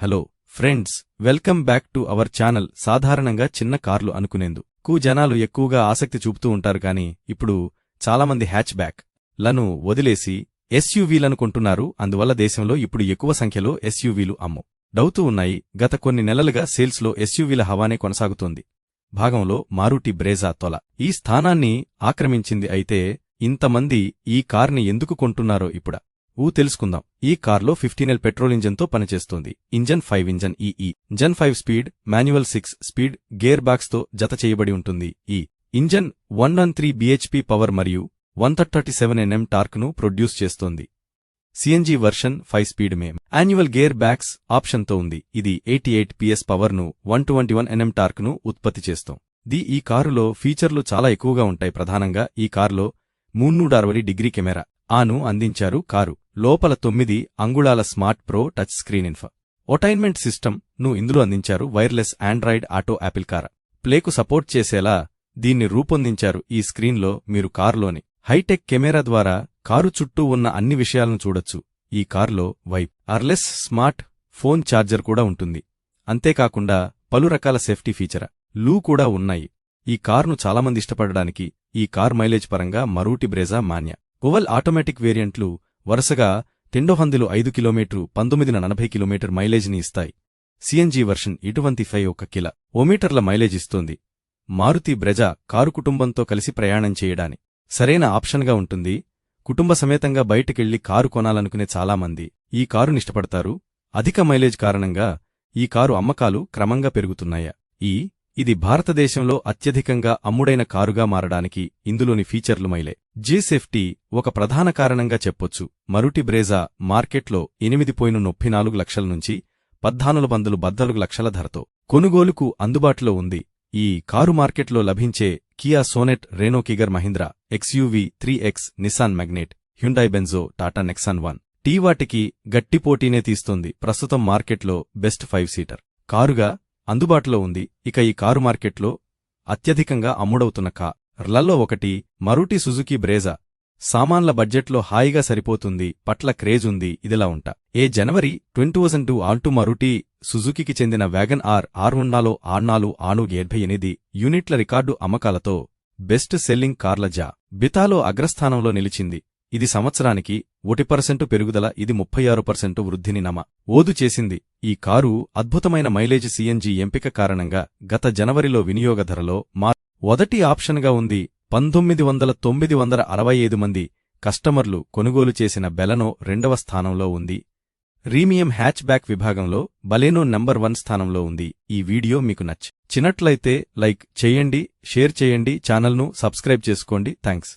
Hello friends welcome back to our channel. సాధారణంగా చిన్న కార్లు అనుకునేందుకు జనాలు ఎక్కువగా ఆసక్తి చూపుతూ ఉంటారు కానీ ఇప్పుడు చాలామంది హ్యాచ్ బ్యాక్లను వదిలేసి ఎస్యూవీలను కొంటున్నారు. అందువల్ల దేశంలో ఇప్పుడు ఎక్కువ సంఖ్యలో ఎస్యూవీలు అమ్ము. డౌతూ ఉన్నాయి. గత కొన్ని నెలలుగా సేల్స్లో ఎస్యూవీల హవానే కొనసాగుతోంది. భాగంలో మారుటి బ్రేజా తొల. ఈ స్థానాన్ని ఆక్రమించింది అయితే ఇంతమంది ఈ కార్ని ఎందుకు కొంటున్నారో ఇప్పుడా ఊ తెలుసుకుందాం. ఈ కార్లో ఫిఫ్టీనెల్ పెట్రోల్ ఇంజన్తో పనిచేస్తోంది. Engine five engine EE engine five speed manual six speed gear బాక్స్తో జత చేయబడి ఉంటుంది. ఈ. Engine one one three BHP power మరియు వన్ థర్టీ సెవెన్ ఎన్ఎం టార్క్ను ప్రొడ్యూస్ చేస్తోంది. CNG version five speed manual gear box ఆప్షన్తో ఉంది. ఇది ఎయిటీ ఎయిట్ పిఎస్ పవర్ను వన్ ట్వంటీ వన్ ఎన్ఎం టార్క్ను ఉత్పత్తి చేస్తాం. ది ఈ కారులో ఫీచర్లు చాలా ఎక్కువగా ఉంటాయి. ప్రధానంగా ఈ కారులో మూన్నూట అరవై డిగ్రీ కెమెరా ఆను అందించారు కారు. లోపల తొమ్మిది అంగుళాల smart pro touch screen infotainment సిస్టమ్ను ఇందులో అందించారు wireless Android auto Apple car. ప్లేకు సపోర్ట్ చేసేలా దీన్ని రూపొందించారు ఈ స్క్రీన్లో మీరు కారులోని. హైటెక్ కెమెరా ద్వారా కారు చుట్టూ ఉన్న అన్ని విషయాలను చూడొచ్చు. ఈ కారులో wireless smart phone charger కూడా ఉంటుంది. అంతేకాకుండా పలు రకాల సేఫ్టీ ఫీచర్. లూ కూడా ఉన్నాయి. ఈ కారును చాలామంది ఇష్టపడడానికి ఈ కార్ మైలేజ్ పరంగా మరూటి బ్రేజా మాన్య. ఓవల్ ఆటోమేటిక్ వేరియంట్లు వరుసగా టెండోహందిలు ఐదు కిలోమీటరు పంతొమ్మిదిన నలభై కిలోమీటర్ మైలేజ్ని ఇస్తాయి. సిఎన్జీ వర్షన్ ఇటువంటి ఫైవ్ ఒక కిల ఓమీటర్ల మైలేజ్ ఇస్తుంది. మారుతి బ్రెజ కారు కుటుంబంతో కలిసి ప్రయాణం చేయడాని. సరైన ఆప్షన్గా ఉంటుంది. కుటుంబ సమేతంగా బయటికెళ్ళి కారు కొనాలనుకునే చాలామంది ఈ కారునిష్టపడతారు అధిక మైలేజ్ కారణంగా ఈ కారు అమ్మకాలు క్రమంగా పెరుగుతున్నాయా. ఈ ఇది భారతదేశంలో అత్యధికంగా అమ్ముడైన కారుగా మారడానికి ఇందులోని ఫీచర్లు మైలే. జీ సేఫ్టీ ఒక ప్రధాన కారణంగా చెప్పొచ్చు. మరుటి బ్రేజా మార్కెట్లో ఎనిమిది పోయిన నొప్పి నాలుగు లక్షల నుంచి పద్నాలుగు వందలు బద్దలుగు లక్షల ధరతో కొనుగోలుకు అందుబాటులో ఉంది. ఈ కారు మార్కెట్లో లభించే Kia Sonet Renault Kiger Mahindra XUV three X Nissan Magnite Hyundai బెంజో Tata Nexon వన్. టీ వాటికి గట్టి పోటీనే తీస్తోంది. ప్రస్తుతం మార్కెట్లో బెస్ట్ ఫైవ్ సీటర్. కారుగా అందుబాటులో ఉంది. ఇక ఈ కారు మార్కెట్లో అత్యధికంగా అమ్ముడవుతున్న కార్లలో ఒకటి మరుటి సుజుకి బ్రేజా. సామాన్ల బడ్జెట్లో హాయిగా సరిపోతుంది. పట్ల క్రేజ్ ఉంది. ఇదిలా ఉంటా. ఏ జనవరి twenty thousand two Alto Maruti సుజుకికి చెందిన వ్యాగన్ ఆర్ ఆరు ఆర్నాలు ఆను ఎనభై ఎనిమిది యూనిట్ల రికార్డు అమ్మకాలతో బెస్ట్ సెల్లింగ్ కార్ల జా. బితాలో అగ్రస్థానంలో నిలిచింది. ఇది సంవత్సరానికి ఒకటి పర్సెంటు పెరుగుదల ఇది ముప్పై ఆరు పర్సెంటు వృద్ధిని నమ. ఓదు చేసింది. ఈ కారు అద్భుతమైన మైలేజ్ సిఎన్జి ఎంపిక కారణంగా గత జనవరిలో వినియోగ ధరలో మా మొదటి ఆప్షన్గా ఉంది. పంతొమ్మిది వందల తొమ్మిది వందల అరవై ఐదు మంది కస్టమర్లు కొనుగోలు చేసిన బెలనో రెండవ స్థానంలో ఉంది. రీమియం హ్యాచ్ బ్యాక్ విభాగంలో బలేనో నంబర్ వన్ స్థానంలో ఉంది. ఈ వీడియో మీకు నచ్చినట్లయితే లైక్ చేయండి షేర్ చేయండి ఛానల్ను సబ్స్క్రైబ్ చేసుకోండి. థ్యాంక్స్